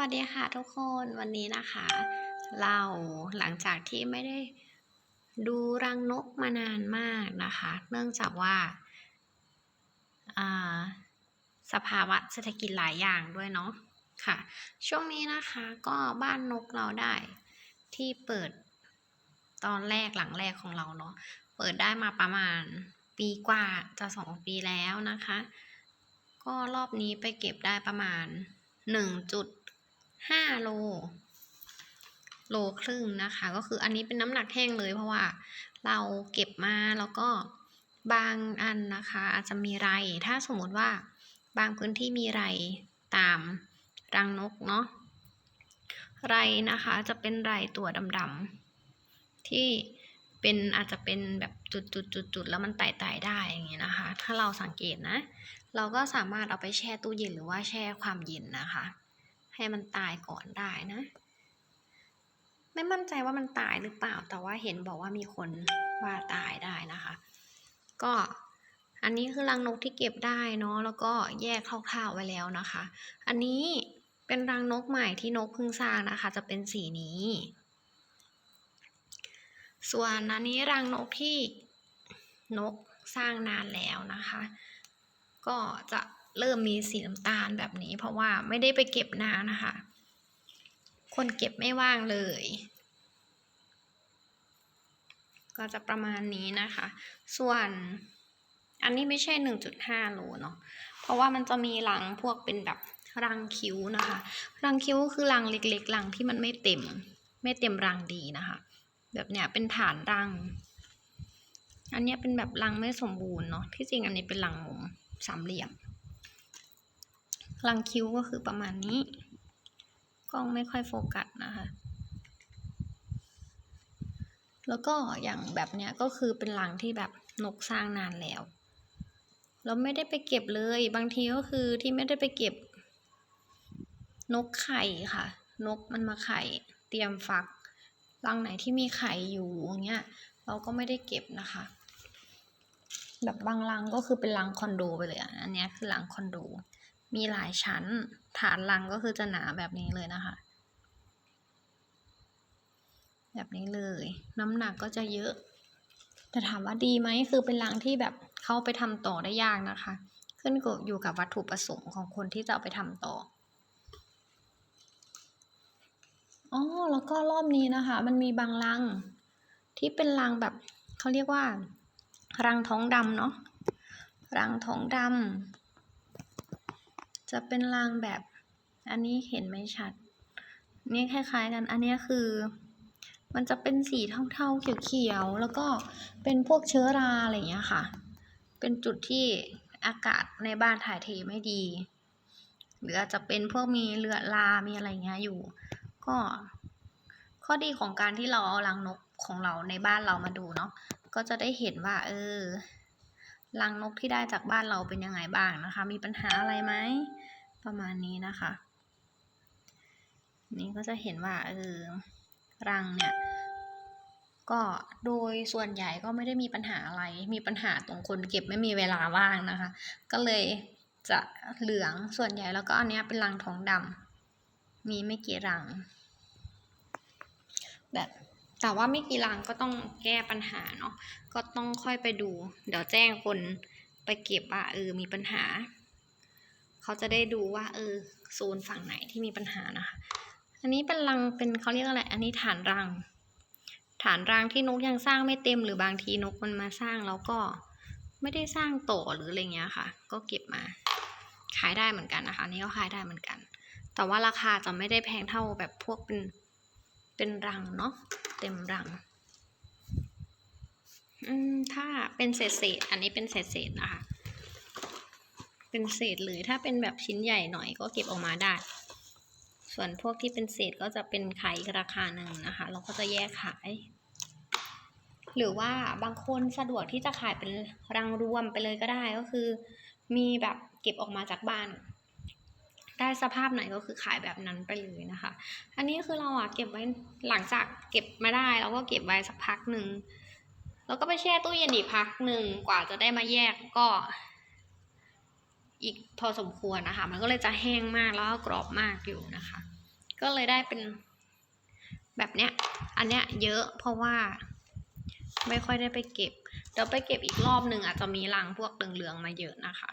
วัสดีค่ะทุกคนวันนี้นะคะ เราหลังจากที่ไม่ได้ดูรังนกมานานมากนะคะ เนื่องจากว่าอ่าสภาวะเศรษฐกิจหลายอย่างด้วยเนาะค่ะ ช่วงนี้นะคะก็บ้านนกเราได้ที่เปิดตอนแรกหลังแรกของเราเนาะเปิดได้มาประมาณปีกว่าจะสองปีแล้วนะคะ ก็รอบนี้ไปเก็บได้ประมาณหนึ่งจุด ห้าโล โลครึ่งนะคะ ก็คืออันนี้เป็นน้ำหนักแห้งเลยเพราะว่าเราเก็บมาแล้วก็บางอันนะคะ อาจจะมีไร ถ้าสมมติว่าบางพื้นที่มีไรตามรังนกเนาะไรนะคะจะเป็นไรตัวดำๆที่เป็นอาจจะเป็นแบบจุดๆๆ แล้วมันไต่ๆได้อย่างเงี้ยนะคะ ถ้าเราสังเกตนะ เราก็สามารถเอาไปแช่ตู้เย็นหรือว่าแช่ความเย็นนะคะ ให้มันตายก่อนได้นะ ไม่มั่นใจว่ามันตายหรือเปล่า แต่ว่าเห็นบอกว่ามีคนว่าตายได้นะคะ ก็อันนี้คือรังนกที่เก็บได้เนาะแล้วก็แยกคร่าวๆไว้แล้วนะคะ อันนี้เป็นรังนกใหม่ที่นกเพิ่งสร้างนะคะ จะเป็นสีนี้ ส่วนอันนี้รังนกที่นกสร้างนานแล้วนะคะ ก็จะ เริ่มมีสีน้ำตาลแบบนี้ เพราะว่าไม่ได้ไปเก็บนานนะคะ คนเก็บไม่ว่างเลย ก็จะประมาณนี้นะคะ ส่วนอันนี้ไม่ใช่หนึ่งจุดห้าโลเนาะ เพราะว่ามันจะมีรังพวกเป็นแบบรังคิ้วนะคะ รังคิ้วคือรังเล็กๆรังที่มันไม่เต็ม ไม่เต็มรังดีนะคะ แบบเนี้ยเป็นฐานรัง อันเนี้ยเป็นแบบรังไม่สมบูรณ์เนาะ ที่จริงอันนี้เป็นรังมุมสามเหลี่ยม รังคิ้วก็คือประมาณนี้ กล้องไม่ค่อยโฟกัสนะคะ แล้วก็อย่างแบบเนี้ยก็คือเป็นรังที่แบบนกสร้างนานแล้ว เราไม่ได้ไปเก็บเลย บางทีก็คือที่ไม่ได้ไปเก็บ นกไข่ค่ะ นกมันมาไข่เตรียมฟัก รังไหนที่มีไข่อยู่อย่างเงี้ยเราก็ไม่ได้เก็บนะคะ แบบบางรังก็คือเป็นรังคอนโดไปเลยอันเนี้ยคือรังคอนโด มีหลายชั้น ฐานรังก็คือจะหนาแบบนี้เลยนะคะ แบบนี้เลย น้ำหนักก็จะเยอะ แต่ถามว่าดีไหมคือเป็นรังที่แบบเข้าไปทำต่อได้ยากนะคะ ขึ้นกับอยู่กับวัตถุประสงค์ของคนที่จะเอาไปทำต่ออ๋อแล้วก็รอบนี้นะคะ มันมีบางรัง ที่เป็นรังแบบเขาเรียกว่า รังท้องดำเนาะรังท้องดำ จะเป็นรังแบบ อันนี้เห็นไม่ชัด นี่คล้ายๆกัน อันนี้คือ มันจะเป็นสีเทาๆเขียวๆแล้วก็เป็นพวกเชื้อราอะไรอย่างเงี้ยค่ะ เป็นจุดที่อากาศในบ้านถ่ายเทไม่ดี หรืออาจจะเป็นพวกมีเลือดรา มีอะไรเงี้ยอยู่ ก็ข้อดีของการที่เราเอารังนกของเราในบ้านเรามาดูเนาะ ก็จะได้เห็นว่า เออรังนกที่ได้จากบ้านเราเป็นยังไงบ้างนะคะ มีปัญหาอะไรไหม ประมาณนี้นะคะ นี่ก็จะเห็นว่าเออรังเนี่ย ก็โดยส่วนใหญ่ก็ไม่ได้มีปัญหาอะไร มีปัญหาตรงคนเก็บไม่มีเวลาว่างนะคะ ก็เลยจะเหลืองส่วนใหญ่แล้วก็อันนี้เป็นรังทองดำมีไม่กี่รัง แบบแต่ว่าไม่กี่รังก็ต้องแก้ปัญหาเนาะก็ต้องค่อยไปดู เดี๋ยวแจ้งคนไปเก็บว่าเออมีปัญหา เขาจะได้ดูว่าเออโซนฝั่งไหนที่มีปัญหานะคะ อันนี้เป็นรังเป็นเขาเรียกอะไร อันนี้ฐานรัง ฐานรังที่นกยังสร้างไม่เต็มหรือบางทีนกมันมาสร้างแล้วก็ไม่ได้สร้างต่อหรืออะไรเงี้ยค่ะ ก็เก็บมาขายได้เหมือนกันนะคะนนี่ก็ขายได้เหมือนกัน แต่ว่าราคาจะไม่ได้แพงเท่าแบบพวกเป็นเป็นรังเนาะเต็มรังอืมถ้าเป็นเศษเศษอันนี้เป็นเศษเศษนะคะ เป็นเศษเลยถ้าเป็นแบบชิ้นใหญ่หน่อยก็เก็บออกมาได้ ส่วนพวกที่เป็นเศษก็จะเป็นขายราคาหนึ่งนะคะ เราก็จะแยกขาย หรือว่าบางคนสะดวกที่จะขายเป็นรังรวมไปเลยก็ได้ก็คือ มีแบบเก็บออกมาจากบ้าน ได้สภาพไหนก็คือขายแบบนั้นไปเลยนะคะ อันนี้คือเราอะเก็บไว้หลังจากเก็บมาได้เราก็เก็บไว้สักพักหนึ่งแล้วก็ไปแช่ตู้เย็นอีกพักหนึ่งกว่าจะได้มาแยกก็ อีกพอสมควรนะคะ มันก็เลยจะแห้งมากแล้วก็กรอบมากอยู่นะคะ ก็เลยได้เป็นแบบเนี้ย อันเนี้ยเยอะเพราะว่า ไม่ค่อยได้ไปเก็บ เดี๋ยวไปเก็บอีกรอบหนึ่งอาจจะมีรังพวกเหลืองๆมาเยอะนะคะ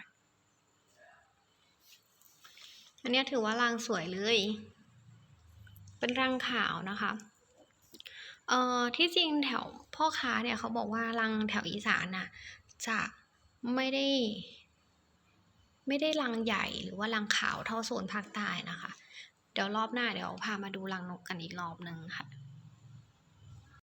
อันเนี้ยถือว่ารังสวยเลย เป็นรังขาวนะคะ เอ่อที่จริงแถวพ่อค้าเนี่ยเขาบอกว่ารังแถวอีสานน่ะจะไม่ได้ ไม่ได้รังใหญ่หรือว่ารังขาวเท่าโซนภาคใต้นะคะ เดี๋ยวรอบหน้าเดี๋ยวพามาดูรังนกกันอีกรอบหนึ่งค่ะ